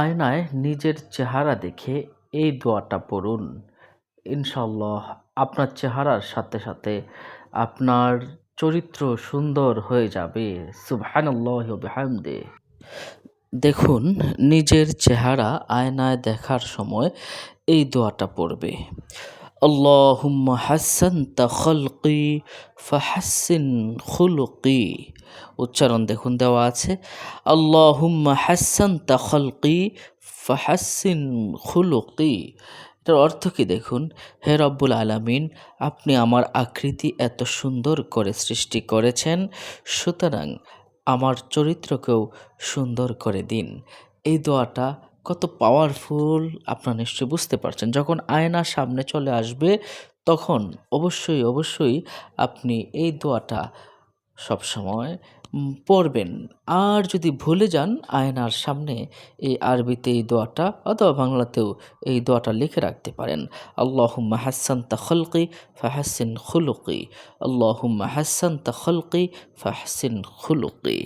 আয়নায় নিজের চেহারা দেখে এই দোয়াটা পড়ুন। ইনশাল্লাহ আপনার চেহারার সাথে সাথে আপনার চরিত্র সুন্দর হয়ে যাবে। সুবহানাল্লাহ দেখুন, নিজের চেহারা আয়নায় দেখার সময় এই দোয়াটা পড়বে। আল্লাহুম্মা হাসানতা খলকি ফাহাসিন খুলুকি। উচ্চারণ দেখুন, দেওয়া আছে, আল্লাহুম্মা হাসানতা খলকি ফাহাসিন খুলুকি। এটার অর্থ কি দেখুন? হে রব্বুল আলামিন, আপনি আমার আকৃতি এত সুন্দর করে সৃষ্টি করেছেন, সুতরাং আমার চরিত্রকেও সুন্দর করে দিন। এই দোয়াটা কত পাওয়ারফুল আপনারা নিশ্চয়ই বুঝতে পারছেন। যখন আয়না সামনে চলে আসবে, তখন অবশ্যই অবশ্যই আপনি এই দোয়াটা সবসময় পড়বেন। আর যদি ভুলে যান, আয়নার সামনে এই আরবিতে এই দোয়াটা অথবা বাংলাতেও এই দোয়াটা লিখে রাখতে পারেন। আল্লাহুম্মা হাসান তা খলকি ফাহাসিন খুলুকি। আল্লাহুম্মা হাসান তা খলকি ফাহাসিন খুলুকি।